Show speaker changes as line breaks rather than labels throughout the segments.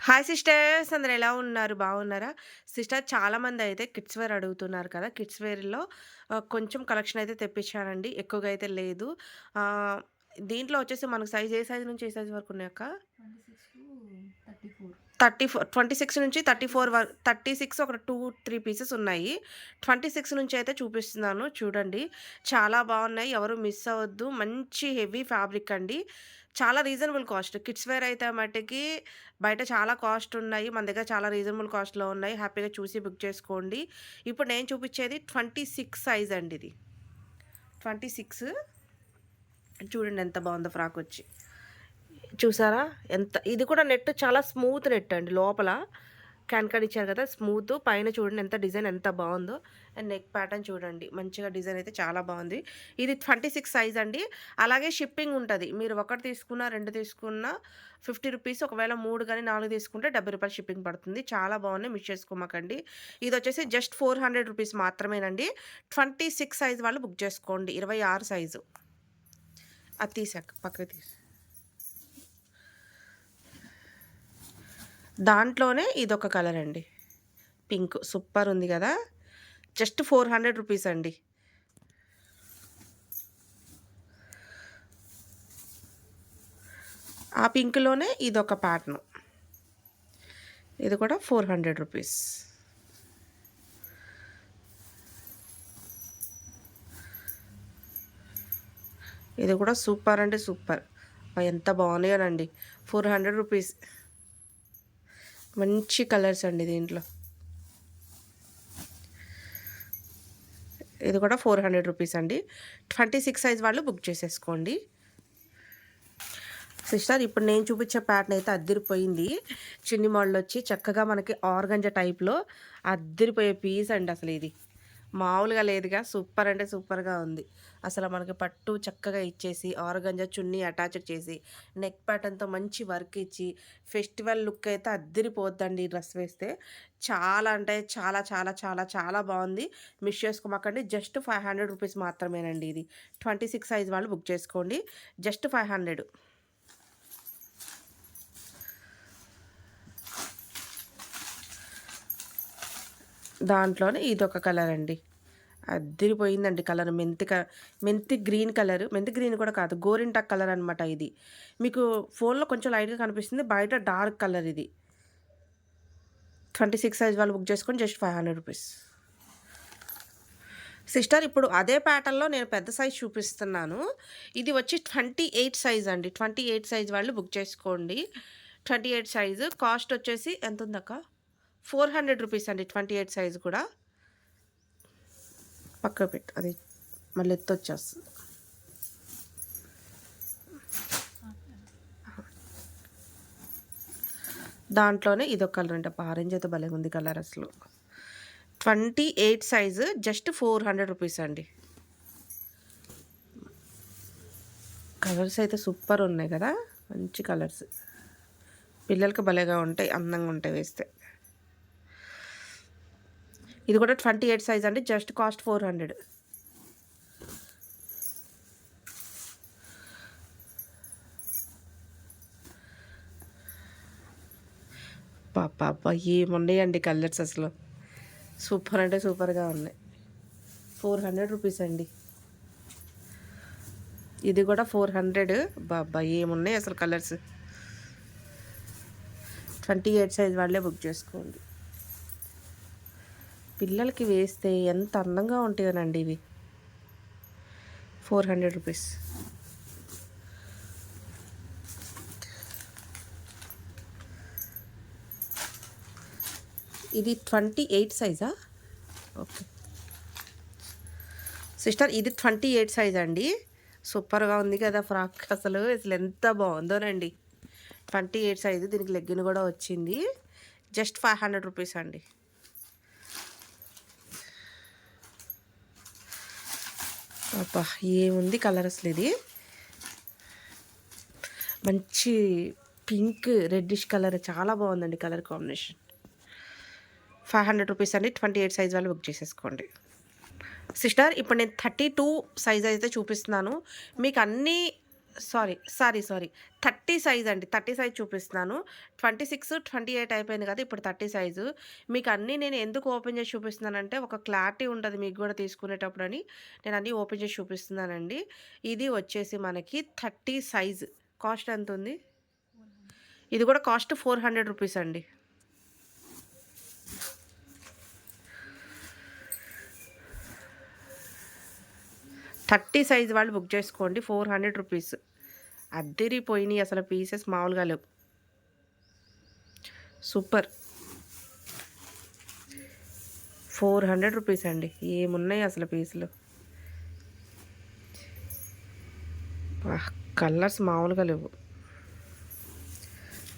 Hi sisters! అందరు ఎలా ఉన్నారు? బాగున్నారా? సిస్టర్ చాలామంది అయితే కిడ్స్ వేర్ అడుగుతున్నారు కదా! కిడ్స్ వేర్లో కొంచెం కలెక్షన్ అయితే తెప్పించానండి ఎక్కువగా అయితే లేదు. దీంట్లో వచ్చేసి మనకు సైజ్ ఏ సైజ్ నుంచి ఏ సైజ్ వరకు ఉన్నాయక్క?
Thirty four.
Thirty four twenty six నుంచి థర్టీ ఫోర్ వరకు థర్టీ సిక్స్ ఒక టూ త్రీ పీసెస్ ఉన్నాయి. ట్వంటీ సిక్స్ నుంచి అయితే చూపిస్తున్నాను చూడండి. చాలా బాగున్నాయి ఎవరు మిస్ అవ్వద్దు. మంచి హెవీ ఫ్యాబ్రిక్ అండి. చాలా రీజనబుల్ కాస్ట్. కిడ్స్ వేర్ అయితే మట్టుకి బయట చాలా కాస్ట్ ఉన్నాయి. మన దగ్గర చాలా రీజనబుల్ కాస్ట్లో ఉన్నాయి. హ్యాపీగా చూసి బుక్ చేసుకోండి. ఇప్పుడు నేను చూపించేది ట్వంటీ సిక్స్ సైజ్ అండి ఇది. Twenty six. చూడండి ఎంత బాగుందో ఫ్రాక్ వచ్చి. చూసారా? ఎంత ఇది కూడా నెట్ చాలా స్మూత్ నెట్ అండి లోపల. క్యాన్కన్ ఇచ్చారు కదా స్మూత్. పైన చూడండి ఎంత డిజైన్ ఎంత బాగుందో. అండ్ నెక్ ప్యాటర్న్ చూడండి మంచిగా డిజైన్ అయితే చాలా బాగుంది. ఇది ట్వంటీ సిక్స్ సైజ్ అండి. అలాగే షిప్పింగ్ ఉంటుంది. మీరు ఒకటి తీసుకున్నా రెండు తీసుకున్నా ఫిఫ్టీ రూపీస్ ఒకవేళ మూడు కానీ నాలుగు తీసుకుంటే డెబ్బై రూపాయలు షిప్పింగ్ పడుతుంది. చాలా బాగున్నాయి మిస్ చేసుకోమాకండి. ఇది వచ్చేసి జస్ట్ ఫోర్ హండ్రెడ్ రూపీస్ మాత్రమేనండి. ట్వంటీ సిక్స్ సైజ్ వాళ్ళు బుక్ చేసుకోండి ఇరవై ఆరు సైజు. అది తీసాక పక్కకి తీసి. దాంట్లోనే ఇదొక కలర్ అండి. పింక్ సూపర్ ఉంది కదా? జస్ట్ ఫోర్ హండ్రెడ్ రూపీస్ అండి. ఆ పింక్లోనే ఇదొక ప్యాటర్న్. ఇది కూడా ఫోర్ హండ్రెడ్ రూపీస్. ఇది కూడా సూపర్ అంటే సూపర్. ఎంత బాగున్నాయోనండి. Four hundred rupees. మంచి కలర్స్ అండి దీంట్లో. ఇది కూడా ఫోర్ హండ్రెడ్ రూపీస్ అండి. ట్వంటీ సిక్స్ సైజ్ వాళ్ళు బుక్ చేసేసుకోండి. సిస్టర్ ఇప్పుడు నేను చూపించే ప్యాటర్న్ అయితే అద్దరిపోయింది. చిన్ని మోడల్ వచ్చి చక్కగా మనకి ఆర్గంజ టైప్లో అద్దరిపోయే పీస్ అండి అసలు ఇది. మామూలుగా లేదుగా సూపర్ అంటే సూపర్గా ఉంది. అసలు మనకి పట్టు చక్కగా ఇచ్చేసి ఆర్గంజా చున్నీ అటాచ్ చేసి నెక్ ప్యాటర్న్తో మంచి వర్క్ ఇచ్చి ఫెస్టివల్ లుక్ అయితే అద్దరిపోద్దండి ఈ డ్రెస్ వేస్తే. చాలా అంటే చాలా చాలా చాలా చాలా బాగుంది. మిస్ చేసుకోమాకండి. జస్ట్ ఫైవ్ హండ్రెడ్ రూపీస్ మాత్రమేనండి ఇది. ట్వంటీ సిక్స్ సైజ్ వాళ్ళు బుక్ చేసుకోండి. Just five hundred. దాంట్లోనే ఇదొక కలర్ అండి అదిరిపోయిందండి కలర్. మెంతి క మెంతి గ్రీన్ కలర్. మెంతి గ్రీన్ కూడా కాదు గోరింటాక్ కలర్ అనమాట ఇది. మీకు ఫోన్లో కొంచెం లైట్గా కనిపిస్తుంది బయట డార్క్ కలర్ ఇది. ట్వంటీ సిక్స్ సైజ్ వాళ్ళు బుక్ చేసుకొని just five hundred rupees. Sister ఇప్పుడు అదే ప్యాటర్న్లో నేను పెద్ద సైజ్ చూపిస్తున్నాను. ఇది వచ్చి ట్వంటీ ఎయిట్ సైజ్ అండి. ట్వంటీ ఎయిట్ సైజ్ వాళ్ళు బుక్ చేసుకోండి. Twenty eight size. కాస్ట్ వచ్చేసి ఎంత ఉందక్క ఫోర్ హండ్రెడ్ రూపీస్ అండి ట్వంటీ ఎయిట్ సైజ్ కూడా. పక్క పెట్టు అది మళ్ళీ ఎత్తొచ్చేస్తుంది దాంట్లోనే ఇదొక కలర్ అంటే ఆరెంజ్ అయితే భలే ఉంది కలర్ అసలు. Twenty eight size just four hundred rupees అండి. కలర్స్ అయితే సూపర్ ఉన్నాయి కదా మంచి కలర్స్. పిల్లలకి భలేగా ఉంటాయి అందంగా ఉంటాయి వేస్తే. ఇది కూడా ట్వంటీ ఎయిట్ సైజ్ అండి జస్ట్ కాస్ట్ ఫోర్ హండ్రెడ్. పాప ఏమున్నాయండి కలర్స్ అసలు? సూపర్ అంటే సూపర్గా ఉన్నాయి. ఫోర్ హండ్రెడ్ రూపీస్ అండి. ఇది కూడా ఫోర్ హండ్రెడ్. బాబా ఏమున్నాయి అసలు కలర్స్? ట్వంటీ ఎయిట్ సైజ్ వాళ్ళే బుక్ చేసుకోండి. పిల్లలకి వేస్తే ఎంత అందంగా ఉంటాయోనండి ఇవి. Four hundred rupees. ఇది ట్వంటీ ఎయిట్ సైజా? ఓకే. సిస్టర్ ఇది ట్వంటీ ఎయిట్ సైజ్ అండి? సూపర్గా ఉంది కదా ఫ్రాక్ అసలు. అసలు ఎంత బాగుందోనండి. ట్వంటీ ఎయిట్ సైజు దీనికి లెగ్గిన్ కూడా వచ్చింది. జస్ట్ ఫైవ్ హండ్రెడ్ రూపీస్ అండి. అబ్బా ఏముంది కలర్ అసలు ఇది? మంచి పింక్ రెడ్డిష్ కలర్ చాలా బాగుందండి colour combination five hundred rupees అండి ట్వంటీ ఎయిట్ సైజ్ వాళ్ళు బుక్ చేసేసుకోండి. సిస్టర్ ఇప్పుడు నేను థర్టీ టూ సైజ్ అయితే చూపిస్తున్నాను. మీకు అన్నీ sorry sorry sorry. Thirty size అండి. థర్టీ సైజ్ చూపిస్తున్నాను. ట్వంటీ సిక్స్ ట్వంటీ ఎయిట్ అయిపోయింది కదా ఇప్పుడు థర్టీ సైజు. మీకు అన్నీ నేను ఎందుకు ఓపెన్ చేసి చూపిస్తున్నానంటే ఒక క్లారిటీ ఉంటుంది మీకు కూడా తీసుకునేటప్పుడు అని నేను అన్నీ ఓపెన్ చేసి చూపిస్తున్నానండి. ఇది వచ్చేసి మనకి థర్టీ సైజ్. కాస్ట్ ఎంత ఉంది ఇది కూడా కాస్ట్ ఫోర్ హండ్రెడ్ రూపీస్ అండి. థర్టీ సైజ్ వాళ్ళు బుక్ చేసుకోండి. Four hundred rupees. అద్దరిపోయినాయి అసలు పీసెస్ మామూలుగా లేవు. సూపర్. ఫోర్ హండ్రెడ్ రూపీస్ అండి. ఏమున్నాయి అసలు పీసులు? కలర్స్ మామూలుగా లేవు.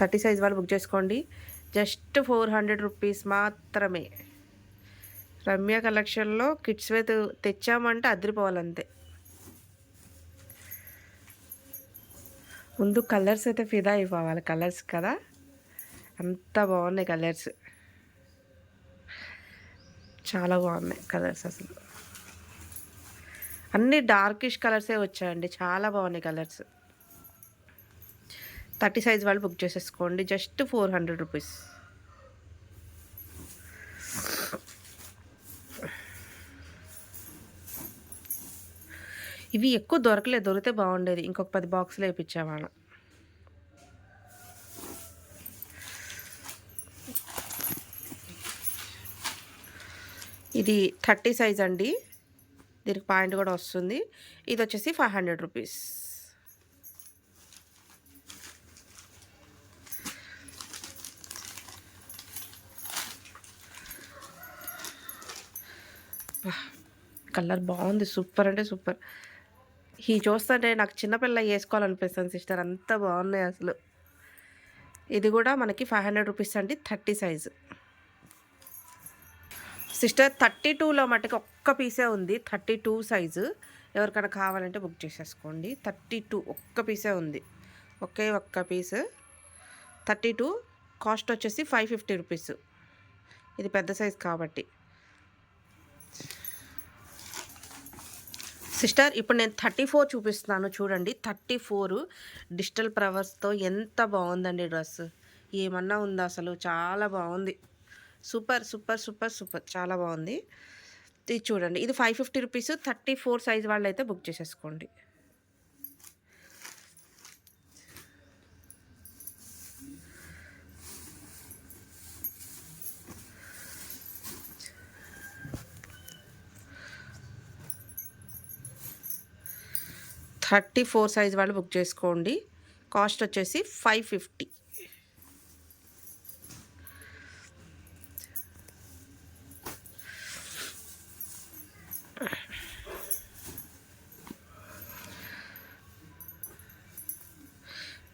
థర్టీ సైజ్ వాళ్ళు బుక్ చేసుకోండి. జస్ట్ ఫోర్ హండ్రెడ్ రూపీస్ మాత్రమే. రమ్య కలెక్షన్లో కిడ్స్ వేత్ తెచ్చామంటే అదిరిపోవాలంతే ముందు కలర్స్ అయితే ఫిదా అయిపోవాలి. కలర్స్ కదా? అంత బాగున్నాయి కలర్స్. చాలా బాగున్నాయి కలర్స్ అసలు. అన్ని డార్కిష్ కలర్సే వచ్చాయండి. చాలా బాగున్నాయి కలర్స్. థర్టీ సైజ్ వాళ్ళు బుక్ చేసేసుకోండి. Just four hundred rupees. ఇవి ఎక్కువ దొరకలేదు దొరికితే బాగుండేది. ఇంకొక పది బాక్సులు వేయించాము ఇది థర్టీ సైజ్ అండి. దీనికి పాయింట్ కూడా వస్తుంది. ఇది వచ్చేసి ఫైవ్ హండ్రెడ్ రూపీస్. కలర్ బాగుంది. సూపర్ అంటే సూపర్. ఈ చూస్తుంటే నాకు చిన్నపిల్ల వేసుకోవాలనిపిస్తుంది సిస్టర్ అంత బాగున్నాయి అసలు. ఇది కూడా మనకి ఫైవ్ హండ్రెడ్ రూపీస్ అండి థర్టీ సైజు సిస్టర్ థర్టీ టూలో మటుకు ఒక్క పీసే ఉంది థర్టీ టూ సైజు ఎవరికైనా కావాలంటే బుక్ చేసేసుకోండి. థర్టీ టూ ఒక్క పీసే ఉంది. ఒకే ఒక్క పీస్ థర్టీ టూ కాస్ట్ వచ్చేసి ఫైవ్ ఫిఫ్టీ రూపీస్ ఇది పెద్ద సైజ్ కాబట్టి. సిస్టర్ ఇప్పుడు నేను థర్టీ ఫోర్ చూపిస్తున్నాను. చూడండి థర్టీ ఫోర్ డిజిటల్ ప్రవర్స్తో ఎంత బాగుందండి డ్రెస్. ఏమన్నా ఉందా అసలు? చాలా బాగుంది. Super super super super. చాలా బాగుంది. ఇది చూడండి ఇది five fifty rupees thirty four size వాళ్ళు అయితే బుక్ చేసేసుకోండి. థర్టీ ఫోర్ సైజ్ వాళ్ళు బుక్ చేసుకోండి. కాస్ట్ వచ్చేసి ఫైవ్ ఫిఫ్టీ.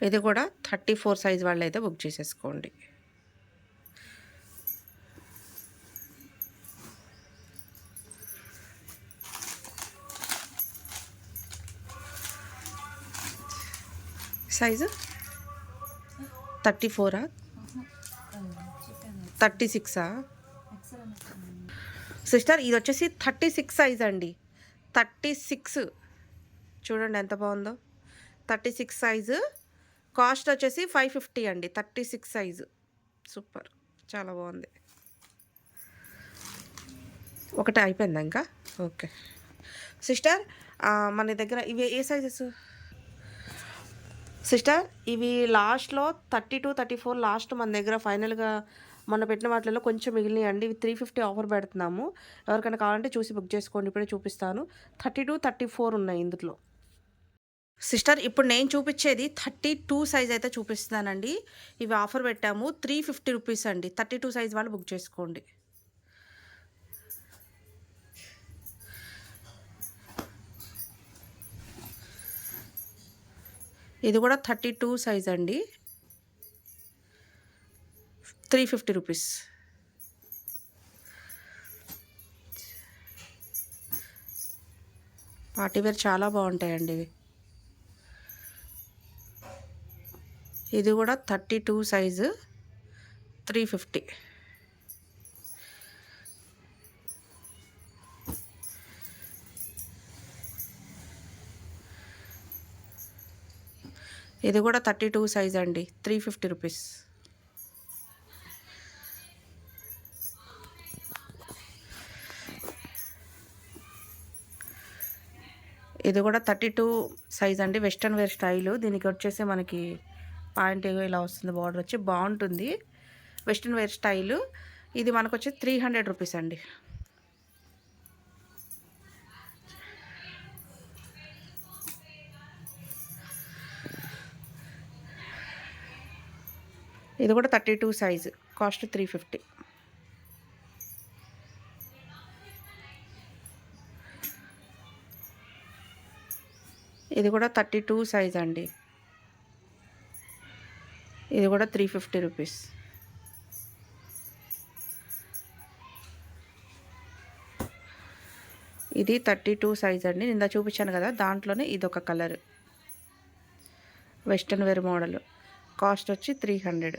ఇది కూడా థర్టీ ఫోర్ సైజ్ వాళ్ళు అయితే బుక్ చేసేసుకోండి. సైజు? థర్టీ ఫోరా? థర్టీ సిక్సా? సిస్టర్ ఇది వచ్చేసి థర్టీ సిక్స్ సైజ్ అండి. Thirty six. చూడండి ఎంత బాగుందో. Thirty six size. కాస్ట్ వచ్చేసి ఫైవ్ ఫిఫ్టీ అండి. Thirty six size. సూపర్. చాలా బాగుంది. ఒకటి అయిపోయిందా ఇంకా? ఓకే. సిస్టర్ మన దగ్గర ఇవి ఏ సైజెస్? సిస్టర్ ఇవి లాస్ట్లో thirty two thirty four last మన దగ్గర ఫైనల్గా మొన్న పెట్టిన వాటిలో కొంచెం మిగిలినాయి అండి. ఇవి త్రీ ఫిఫ్టీ ఆఫర్ పెడుతున్నాము. ఎవరికైనా కావాలంటే చూసి బుక్ చేసుకోండి. ఇప్పుడే చూపిస్తాను. థర్టీ టూ థర్టీ ఫోర్ ఉన్నాయి ఇందులో. సిస్టర్ ఇప్పుడు నేను చూపించేది థర్టీ టూ సైజ్ అయితే చూపిస్తున్నానండి. ఇవి ఆఫర్ పెట్టాము. త్రీ ఫిఫ్టీ రూపీస్ అండి. థర్టీ టూ సైజ్ వాళ్ళు బుక్ చేసుకోండి. ఇది కూడా థర్టీ టూ సైజ్ అండి. Three fifty rupees. Party wear చాలా బాగుంటాయండి ఇవి. ఇది కూడా thirty two size three fifty. ఇది కూడా థర్టీ టూ సైజ్ అండి. Three fifty rupees. ఇది కూడా థర్టీ టూ సైజ్ అండి. Western wear style. దీనికి వచ్చేసి మనకి పాయింట్ ఇలా వస్తుంది బార్డర్ వచ్చి. బాగుంటుంది. Western wear style. ఇది మనకు వచ్చి త్రీ హండ్రెడ్ రూపీస్ అండి. ఇది కూడా thirty two size. Cost three fifty. ఇది కూడా థర్టీ టూ సైజ్ అండి. ఇది కూడా త్రీ ఫిఫ్టీ రూపీస్. ఇది థర్టీ టూ సైజ్ అండి. నింద చూపించాను కదా దాంట్లోనే ఇది ఒక colour. Western wear model. Cost వచ్చి త్రీ హండ్రెడ్.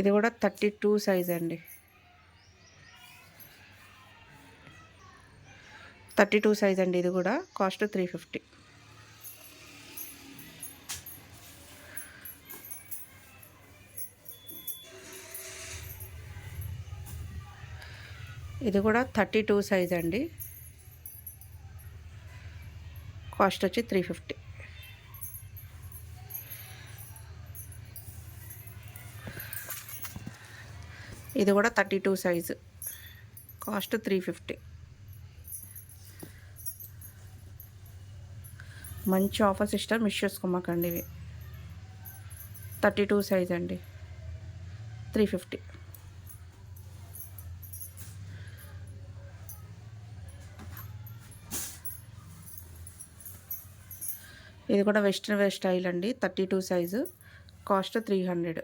ఇది కూడా థర్టీ టూ సైజ్ అండి. థర్టీ టూ సైజ్ అండి ఇది కూడా కాస్ట్ త్రీ ఫిఫ్టీ. ఇది కూడా థర్టీ టూ సైజ్ అండి. కాస్ట్ వచ్చి త్రీ ఫిఫ్టీ. ఇది కూడా thirty two size. Cost three fifty. మంచి ఆఫర్ సిస్టర్ మిస్ చేసుకోమాకండి ఇవి. థర్టీ టూ సైజ్ అండి. Three fifty. ఇది కూడా వెస్ట్రన్ వేర్ స్టైల్ అండి. Thirty two size. Cost three hundred.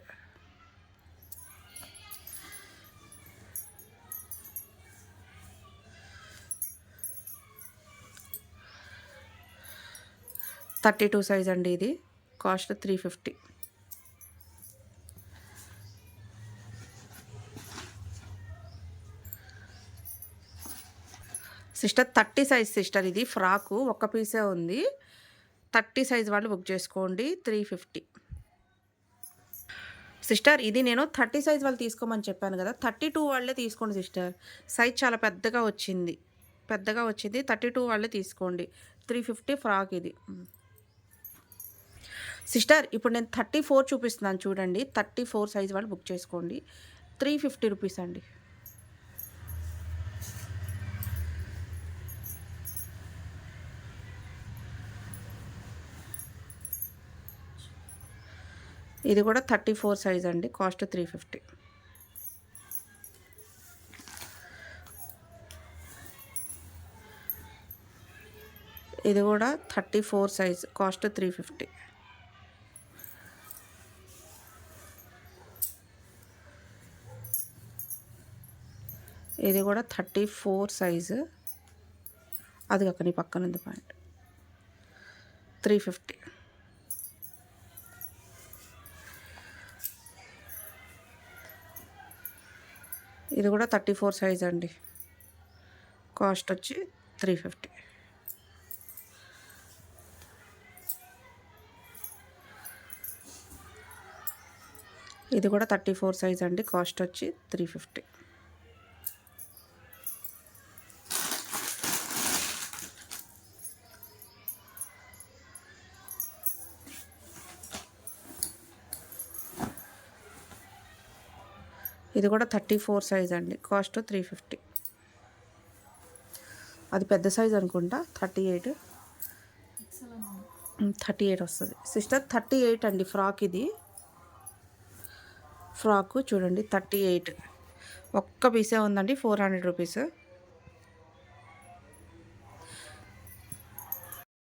Thirty two size అండి ఇది. Cost three fifty. Sister thirty size sister ఇది. ఫ్రాకు ఒక్క పీసే ఉంది. థర్టీ సైజ్ వాళ్ళు బుక్ చేసుకోండి త్రీ ఫిఫ్టీ. సిస్టర్ ఇది నేను థర్టీ సైజ్ వాళ్ళు తీసుకోమని చెప్పాను కదా థర్టీ టూ వాళ్ళే తీసుకోండి సిస్టర్. సైజ్ చాలా పెద్దగా వచ్చింది. పెద్దగా వచ్చింది థర్టీ టూ వాళ్ళే తీసుకోండి. త్రీ ఫిఫ్టీ ఫ్రాక్ ఇది. సిస్టర్ ఇప్పుడు నేను థర్టీ ఫోర్ చూపిస్తున్నాను చూడండి థర్టీ ఫోర్ సైజ్ వాళ్ళు బుక్ చేసుకోండి. త్రీ ఫిఫ్టీ రూపీస్ అండి. ఇది కూడా థర్టీ ఫోర్ సైజ్ అండి కాస్ట్ త్రీ ఫిఫ్టీ. ఇది కూడా thirty four size cost three fifty. ఇది కూడా థర్టీ ఫోర్ సైజు. అది కాక నీ పక్కన ఉంది పాయింట్. Three fifty. ఇది కూడా థర్టీ ఫోర్ సైజ్ అండి. కాస్ట్ వచ్చి త్రీ ఫిఫ్టీ. ఇది కూడా థర్టీ ఫోర్ సైజ్ అండి. కాస్ట్ వచ్చి త్రీ ఫిఫ్టీ. ఇది కూడా థర్టీ ఫోర్ సైజ్ అండి. Cost three fifty. అది పెద్ద సైజ్ అనుకుంటా. Thirty eight. థర్టీ ఎయిట్ వస్తుంది. సిస్టర్ థర్టీ ఎయిట్ అండి ఫ్రాక్ ఇది. ఫ్రాక్ చూడండి థర్టీ ఎయిట్. ఒక్క పీసే ఉందండి ఫోర్ హండ్రెడ్ రూపీస్.